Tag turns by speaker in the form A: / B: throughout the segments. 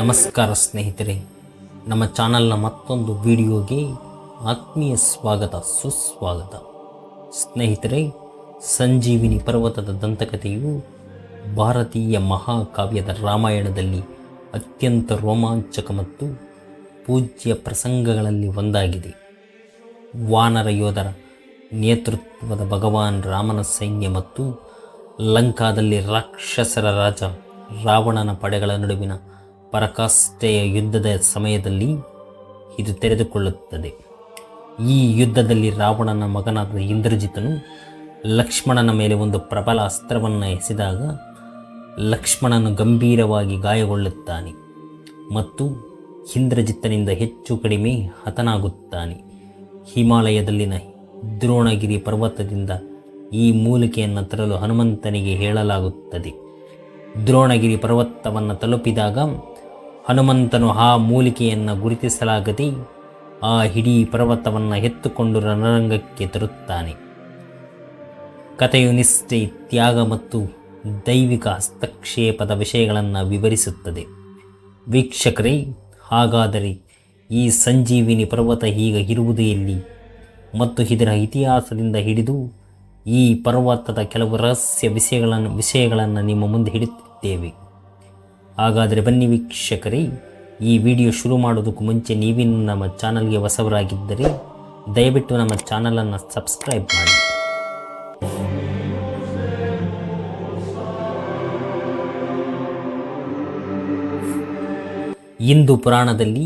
A: ನಮಸ್ಕಾರ ಸ್ನೇಹಿತರೆ, ನಮ್ಮ ಚಾನಲ್ನ ಮತ್ತೊಂದು ವಿಡಿಯೋಗೆ ಆತ್ಮೀಯ ಸ್ವಾಗತ, ಸುಸ್ವಾಗತ. ಸ್ನೇಹಿತರೆ, ಸಂಜೀವಿನಿ ಪರ್ವತದ ದಂತಕಥೆಯು ಭಾರತೀಯ ಮಹಾಕಾವ್ಯದ ರಾಮಾಯಣದಲ್ಲಿ ಅತ್ಯಂತ ರೋಮಾಂಚಕ ಮತ್ತು ಪೂಜ್ಯ ಪ್ರಸಂಗಗಳಲ್ಲಿ ಒಂದಾಗಿದೆ. ವಾನರ ಯೋಧರ ನೇತೃತ್ವದ ಭಗವಾನ್ ರಾಮನ ಸೈನ್ಯ ಮತ್ತು ಲಂಕಾದಲ್ಲಿ ರಾಕ್ಷಸರ ರಾಜ ರಾವಣನ ಪಡೆಗಳ ನಡುವಿನ ಪರಾಕಾಷ್ಠೆಯ ಯುದ್ಧದ ಸಮಯದಲ್ಲಿ ಇದು ತೆರೆದುಕೊಳ್ಳುತ್ತದೆ. ಈ ಯುದ್ಧದಲ್ಲಿ ರಾವಣನ ಮಗನಾದ ಇಂದ್ರಜಿತನು ಲಕ್ಷ್ಮಣನ ಮೇಲೆ ಒಂದು ಪ್ರಬಲ ಅಸ್ತ್ರವನ್ನು ಎಸೆದಾಗ ಲಕ್ಷ್ಮಣನು ಗಂಭೀರವಾಗಿ ಗಾಯಗೊಳ್ಳುತ್ತಾನೆ ಮತ್ತು ಇಂದ್ರಜಿತ್ತನಿಂದ ಹೆಚ್ಚು ಕಡಿಮೆ ಹತನಾಗುತ್ತಾನೆ. ಹಿಮಾಲಯದಲ್ಲಿನ ದ್ರೋಣಗಿರಿ ಪರ್ವತದಿಂದ ಈ ಮೂಲಿಕೆಯನ್ನು ತರಲು ಹನುಮಂತನಿಗೆ ಹೇಳಲಾಗುತ್ತದೆ. ದ್ರೋಣಗಿರಿ ಪರ್ವತವನ್ನು ತಲುಪಿದಾಗ ಹನುಮಂತನು ಆ ಮೂಲಿಕೆಯನ್ನು ಗುರುತಿಸಲಾಗದೆ ಆ ಇಡೀ ಪರ್ವತವನ್ನು ಎತ್ತುಕೊಂಡು ರಣರಂಗಕ್ಕೆ ತರುತ್ತಾನೆ. ಕಥೆಯು ನಿಷ್ಠೆ, ತ್ಯಾಗ ಮತ್ತು ದೈವಿಕ ಹಸ್ತಕ್ಷೇಪದ ವಿಷಯಗಳನ್ನು ವಿವರಿಸುತ್ತದೆ. ವೀಕ್ಷಕರೇ, ಹಾಗಾದರೆ ಈ ಸಂಜೀವಿನಿ ಪರ್ವತ ಈಗ ಇರುವುದು ಎಲ್ಲಿ? ಮತ್ತು ಇದರ ಇತಿಹಾಸದಿಂದ ಹಿಡಿದು ಈ ಪರ್ವತದ ಕೆಲವು ರಹಸ್ಯ ವಿಷಯಗಳನ್ನು ವಿಷಯಗಳನ್ನು ನಿಮ್ಮ ಮುಂದೆ ಇಡುತ್ತಿದ್ದೇವೆ ಹಾಗಾದರೆ ಬನ್ನಿ ವೀಕ್ಷಕರೇ, ಈ ವಿಡಿಯೋ ಶುರು ಮಾಡೋದಕ್ಕೂ ಮುಂಚೆ ನೀವಿನ ನಮ್ಮ ಚಾನಲ್ಗೆ ಹೊಸವರಾಗಿದ್ದರೆ ದಯವಿಟ್ಟು ನಮ್ಮ ಚಾನಲನ್ನು ಸಬ್ಸ್ಕ್ರೈಬ್ ಮಾಡಿ. ಇಂದು ಪುರಾಣದಲ್ಲಿ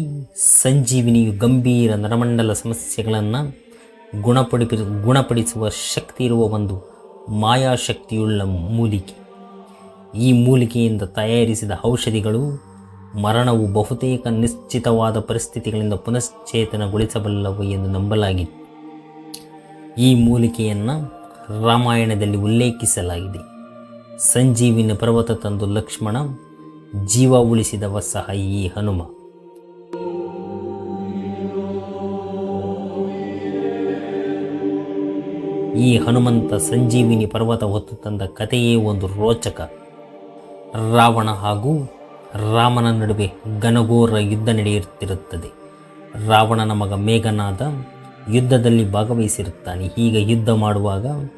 A: ಸಂಜೀವಿನಿಯು ಗಂಭೀರ ನರಮಂಡಲ ಸಮಸ್ಯೆಗಳನ್ನು ಗುಣಪಡಿ ಗುಣಪಡಿಸುವ ಶಕ್ತಿ ಇರುವ ಒಂದು ಮಾಯಾಶಕ್ತಿಯುಳ್ಳ ಮೂಲಿಕೆ. ಈ ಮೂಲಿಕೆಯಿಂದ ತಯಾರಿಸಿದ ಔಷಧಿಗಳು ಮರಣವು ಬಹುತೇಕ ನಿಶ್ಚಿತವಾದ ಪರಿಸ್ಥಿತಿಗಳಿಂದ ಪುನಶ್ಚೇತನಗೊಳಿಸಬಲ್ಲವು ಎಂದು ನಂಬಲಾಗಿತ್ತು. ಈ ಮೂಲಿಕೆಯನ್ನು ರಾಮಾಯಣದಲ್ಲಿ ಉಲ್ಲೇಖಿಸಲಾಗಿದೆ. ಸಂಜೀವಿನಿ ಪರ್ವತ ತಂದು ಲಕ್ಷ್ಮಣ ಜೀವ ಉಳಿಸಿದವ ಸಹ ಈ ಹನುಮ. ಈ ಹನುಮಂತ ಸಂಜೀವಿನಿ ಪರ್ವತ ಹೊತ್ತು ತಂದ ಕಥೆಯೇ ಒಂದು ರೋಚಕ. ರಾವಣ ಹಾಗೂ ರಾಮನ ನಡುವೆ ಘನಘೋರ ಯುದ್ಧ ನಡೆಯುತ್ತಿರುತ್ತದೆ. ರಾವಣನ ಮಗ ಮೇಘನಾದ ಯುದ್ಧದಲ್ಲಿ ಭಾಗವಹಿಸಿರುತ್ತಾನೆ. ಹೀಗೆ ಯುದ್ಧ ಮಾಡುವಾಗ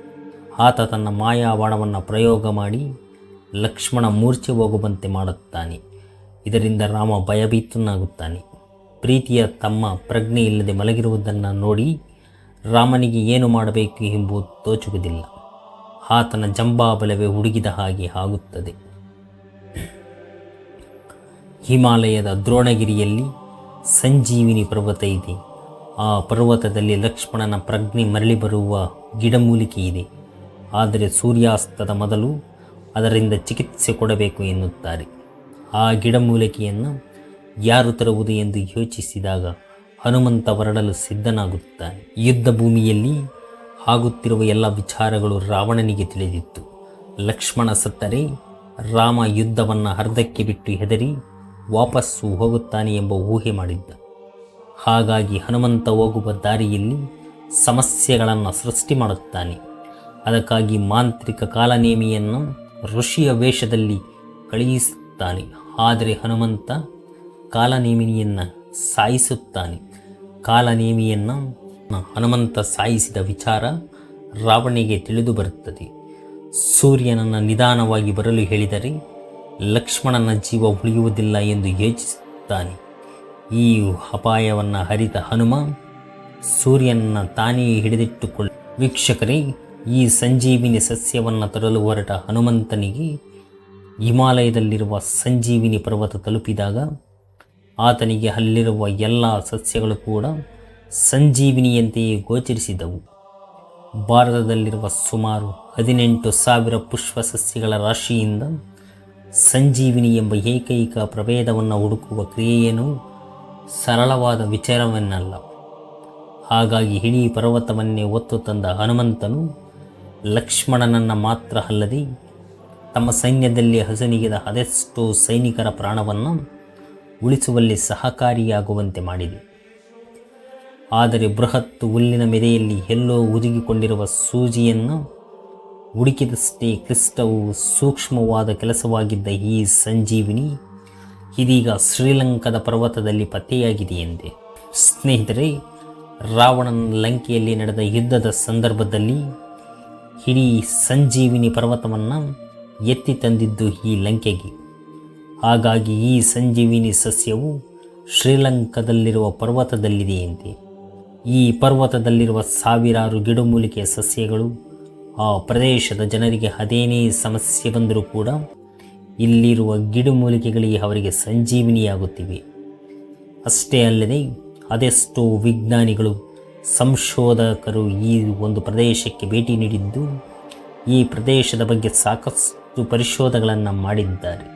A: ಆತ ತನ್ನ ಮಾಯಾವಾಣವನ್ನು ಪ್ರಯೋಗ ಮಾಡಿ ಲಕ್ಷ್ಮಣ ಮೂರ್ಛೆ ಹೋಗುವಂತೆ ಮಾಡುತ್ತಾನೆ. ಇದರಿಂದ ರಾಮ ಭಯಭೀತನಾಗುತ್ತಾನೆ. ಪ್ರೀತಿಯ ತಮ್ಮ ಪ್ರಜ್ಞೆ ಇಲ್ಲದೆ ಮಲಗಿರುವುದನ್ನು ನೋಡಿ ರಾಮನಿಗೆ ಏನು ಮಾಡಬೇಕು ಎಂಬುದು ತೋಚುವುದಿಲ್ಲ. ಆತನ ಜಂಬಾಬಲವೇ ಹುಡುಗಿದ ಹಾಗೆ ಆಗುತ್ತದೆ. ಹಿಮಾಲಯದ ದ್ರೋಣಗಿರಿಯಲ್ಲಿ ಸಂಜೀವಿನಿ ಪರ್ವತ ಇದೆ. ಆ ಪರ್ವತದಲ್ಲಿ ಲಕ್ಷ್ಮಣನ ಪ್ರಜ್ಞೆ ಮರಳಿ ಬರುವ ಗಿಡಮೂಲಿಕೆ ಇದೆ. ಆದರೆ ಸೂರ್ಯಾಸ್ತದ ಮೊದಲು ಅದರಿಂದ ಚಿಕಿತ್ಸೆ ಕೊಡಬೇಕು ಎನ್ನುತ್ತಾರೆ. ಆ ಗಿಡಮೂಲಿಕೆಯನ್ನು ಯಾರು ತರುವುದು ಎಂದು ಯೋಚಿಸಿದಾಗ ಹನುಮಂತ ಹೊರಡಲು ಸಿದ್ಧನಾಗುತ್ತಾನೆ. ಯುದ್ಧ ಭೂಮಿಯಲ್ಲಿ ಆಗುತ್ತಿರುವ ಎಲ್ಲ ವಿಚಾರಗಳು ರಾವಣನಿಗೆ ತಿಳಿದಿತ್ತು. ಲಕ್ಷ್ಮಣ ಸತ್ತರೆ ರಾಮ ಯುದ್ಧವನ್ನು ಅರ್ಧಕ್ಕೆ ಬಿಟ್ಟು ಹೆದರಿ ವಾಪಸ್ಸು ಹೋಗುತ್ತಾನೆ ಎಂಬ ಊಹೆ ಮಾಡಿದ್ದ. ಹಾಗಾಗಿ ಹನುಮಂತ ಹೋಗುವ ದಾರಿಯಲ್ಲಿ ಸಮಸ್ಯೆಗಳನ್ನು ಸೃಷ್ಟಿ ಮಾಡುತ್ತಾನೆ. ಅದಕ್ಕಾಗಿ ಮಾಂತ್ರಿಕ ಕಾಲನೇಮಿಯನ್ನು ಋಷಿಯ ವೇಷದಲ್ಲಿ ಕಳುಹಿಸುತ್ತಾನೆ. ಆದರೆ ಹನುಮಂತ ಕಾಲನೇಮಿನಿಯನ್ನು ಸಾಯಿಸುತ್ತಾನೆ. ಕಾಲನೇಮಿಯನ್ನು ಹನುಮಂತ ಸಾಯಿಸಿದ ವಿಚಾರ ರಾವಣಿಗೆ ತಿಳಿದು ಬರುತ್ತದೆ. ಸೂರ್ಯನನ್ನು ನಿಧಾನವಾಗಿ ಬರಲು ಹೇಳಿದರೆ ಲಕ್ಷ್ಮಣನ ಜೀವ ಉಳಿಯುವುದಿಲ್ಲ ಎಂದು ಯೋಚಿಸುತ್ತಾನೆ. ಈ ಅಪಾಯವನ್ನು ಹರಿತ ಹನುಮ ಸೂರ್ಯನನ್ನು ತಾನೇ ಹಿಡಿದಿಟ್ಟುಕೊಳ್ಳ. ವೀಕ್ಷಕರೇ, ಈ ಸಂಜೀವಿನಿ ಸಸ್ಯವನ್ನು ತರಲು ಹೊರಟ ಹನುಮಂತನಿಗೆ ಹಿಮಾಲಯದಲ್ಲಿರುವ ಸಂಜೀವಿನಿ ಪರ್ವತ ತಲುಪಿದಾಗ ಆತನಿಗೆ ಅಲ್ಲಿರುವ ಎಲ್ಲ ಸಸ್ಯಗಳು ಕೂಡ ಸಂಜೀವಿನಿಯಂತೆಯೇ ಗೋಚರಿಸಿದವು. ಭಾರತದಲ್ಲಿರುವ ಸುಮಾರು ಹದಿನೆಂಟು ಸಾವಿರ ಪುಷ್ಪ ಸಸ್ಯಗಳ ರಾಶಿಯಿಂದ ಸಂಜೀವಿನಿ ಎಂಬ ಏಕೈಕ ಪ್ರಭೇದವನ್ನು ಹುಡುಕುವ ಕ್ರಿಯೆಯೇನು? ಸರಳವಾದ ವಿಚಾರವನ್ನಲ್ಲ. ಹಾಗಾಗಿ ಇಡೀ ಪರ್ವತವನ್ನೇ ಒತ್ತು ತಂದ ಹನುಮಂತನು ಲಕ್ಷ್ಮಣನನ್ನು ಮಾತ್ರ ಅಲ್ಲದೆ ತಮ್ಮ ಸೈನ್ಯದಲ್ಲಿ ಹಸನಿಗಿದ ಅದೆಷ್ಟೋ ಸೈನಿಕರ ಪ್ರಾಣವನ್ನು ಉಳಿಸುವಲ್ಲಿ ಸಹಕಾರಿಯಾಗುವಂತೆ ಮಾಡಿದೆ. ಆದರೆ ಬೃಹತ್ ಹುಲ್ಲಿನ ಮೆದೆಯಲ್ಲಿ ಎಲ್ಲೋ ಉದುಗಿಕೊಂಡಿರುವ ಸೂಜಿಯನ್ನು ಹುಡುಕಿದಷ್ಟೇ ಕ್ಲಿಷ್ಟವು ಸೂಕ್ಷ್ಮವಾದ ಕೆಲಸವಾಗಿದ್ದ ಈ ಸಂಜೀವಿನಿ ಇದೀಗ ಶ್ರೀಲಂಕಾದ ಪರ್ವತದಲ್ಲಿ ಪತ್ತೆಯಾಗಿದೆಯಂತೆ ಸ್ನೇಹಿತರೆ, ರಾವಣನ ಲಂಕೆಯಲ್ಲಿ ನಡೆದ ಯುದ್ಧದ ಸಂದರ್ಭದಲ್ಲಿ ಇಡೀ ಸಂಜೀವಿನಿ ಪರ್ವತವನ್ನು ಎತ್ತಿ ತಂದಿದ್ದು ಈ ಲಂಕೆಗೆ. ಹಾಗಾಗಿ ಈ ಸಂಜೀವಿನಿ ಸಸ್ಯವು ಶ್ರೀಲಂಕಾದಲ್ಲಿರುವ ಪರ್ವತದಲ್ಲಿದೆಯಂತೆ ಈ ಪರ್ವತದಲ್ಲಿರುವ ಸಾವಿರಾರು ಗಿಡಮೂಲಿಕೆಯ ಸಸ್ಯಗಳು ಆ ಪ್ರದೇಶದ ಜನರಿಗೆ ಅದೇನೇ ಸಮಸ್ಯೆ ಬಂದರೂ ಕೂಡ ಇಲ್ಲಿರುವ ಗಿಡಮೂಲಿಕೆಗಳಿಗೆ ಅವರಿಗೆ ಸಂಜೀವಿನಿಯಾಗುತ್ತಿವೆ. ಅಷ್ಟೇ ಅಲ್ಲದೆ ಅದೆಷ್ಟೋ ವಿಜ್ಞಾನಿಗಳು, ಸಂಶೋಧಕರು ಈ ಒಂದು ಪ್ರದೇಶಕ್ಕೆ ಭೇಟಿ ನೀಡಿದ್ದು ಈ ಪ್ರದೇಶದ ಬಗ್ಗೆ ಸಾಕಷ್ಟು ಪರಿಶೋಧಗಳನ್ನು ಮಾಡಿದ್ದಾರೆ.